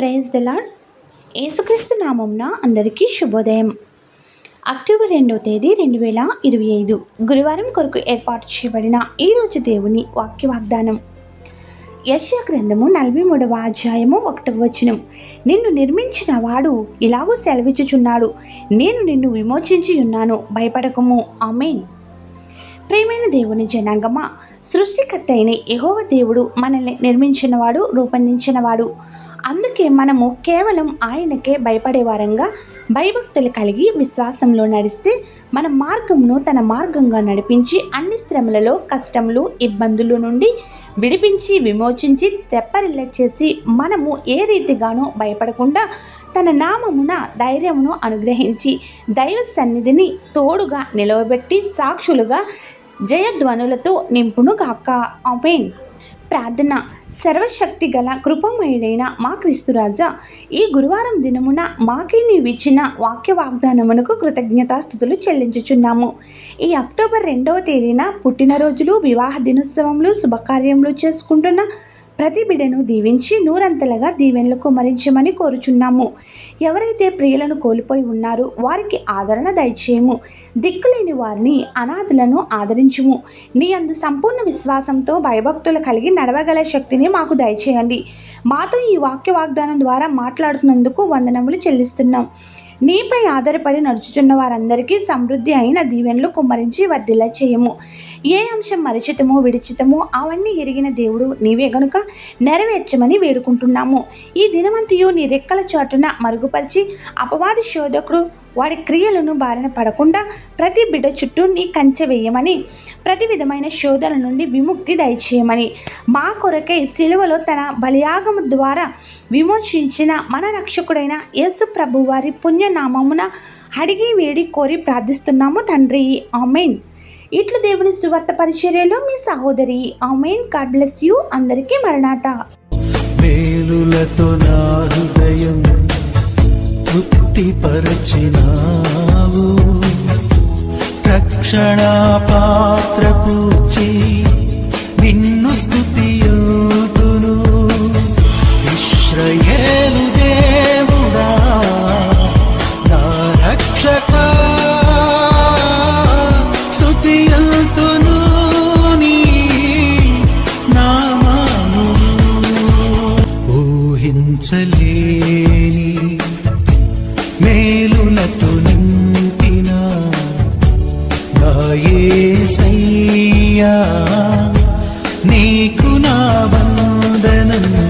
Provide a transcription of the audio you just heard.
Praise the ఏసుక్రీస్తు నామంన అందరికీ శుభోదయం. October రెండవ తేదీ రెండు వేల ఇరవై ఐదు గురువారం కొరకు ఏర్పాటు చేయబడిన ఈరోజు దేవుని వాక్య వాగ్దానం యశ్యా గ్రంథము నలభై మూడవ అధ్యాయము ఒకటవ వచనం. నిన్ను నిర్మించిన వాడు ఇలాగూ సెలవిచ్చుచున్నాడు నేను నిన్ను విమోచించి ఉన్నాను భయపడకము. ఆమెన్. ప్రేమైన దేవుని జనాంగమా సృష్టికర్త అయిన యహోవ దేవుడు మనల్ని నిర్మించినవాడు రూపొందించినవాడు. అందుకే మనము కేవలం ఆయనకే భయపడేవారంగా భయభక్తులు కలిగి విశ్వాసంలో నడిస్తే మన మార్గమును తన మార్గంగా నడిపించి అన్ని శ్రమలలో కష్టములు ఇబ్బందుల నుండి విడిపించి విమోచించి తెప్పరిల్ల చేసి మనము ఏ రీతిగానో భయపడకుండా తన నామమున ధైర్యమును అనుగ్రహించి దైవ సన్నిధిని తోడుగా నిలవబెట్టి సాక్షులుగా జయధ్వనులతో నింపును కాక ఆమెన్. ప్రార్థన. సర్వశక్తి గల కృపమయుడైన మా క్రీస్తురాజా ఈ గురువారం దినమున మాకే నీవిచ్చిన వాక్య వాగ్దానమునకు కృతజ్ఞతాస్థుతులు చెల్లించుచున్నాము. ఈ అక్టోబర్ రెండవ తేదీన పుట్టినరోజులు వివాహ దినోత్సవములు శుభకార్యములు చేసుకుంటున్న ప్రతి బిడను దీవించి నూరంతలుగా దీవెనలు కుమరించమని కోరుచున్నాము. ఎవరైతే ప్రియులను కోల్పోయి ఉన్నారో వారికి ఆదరణ దయచేయము. దిక్కులేని వారిని అనాథులను ఆదరించుము. నీ అందు సంపూర్ణ విశ్వాసంతో భయభక్తులు కలిగి నడవగల శక్తిని మాకు దయచేయండి. మాతో ఈ వాక్య వాగ్దానం ద్వారా మాట్లాడుతున్నందుకు వందనములు చెల్లిస్తున్నాం. నీపై ఆధారపడి నడుచుచున్న వారందరికీ సమృద్ధి అయిన దీవెనలు కుమ్మరించి వర్ధిల్ల చేయము. ఏ అంశం మరిచితమో విడిచితమో అవన్నీ ఎరిగిన దేవుడు నీవే గనుక నెరవేర్చమని వేడుకుంటున్నాము. ఈ దినమంతియు నీ రెక్కల చాటున మరుగుపరిచి అపవాది శోధకుడు వాడి క్రియలను బారిన పడకుండా ప్రతి బిడ్డ చుట్టూ నీ కంచె వేయమని ప్రతి విధమైన శోధన నుండి విముక్తి దయచేయమని. మా కొరకై సిలువలో తన బలియాగము ద్వారా విమోచించిన మన రక్షకుడైన యేసు ప్రభు వారి పుణ్యనామమున అడిగి వేడి కోరి ప్రార్థిస్తున్నాము తండ్రి. ఆమెన్. ఇట్లు దేవుని సువార్త పరిచర్యలో మీ సహోదరి ఆమెన్. God bless you. అందరికీ మరణాత. మేలులతో నా తృప్తిపరచినావు రక్షణ పాత్ర పూచి నిన్ను స్థుతియుతును ఇశ్రయేలు దేవుడా నా రక్షక. నీ నీకు నా వందనం.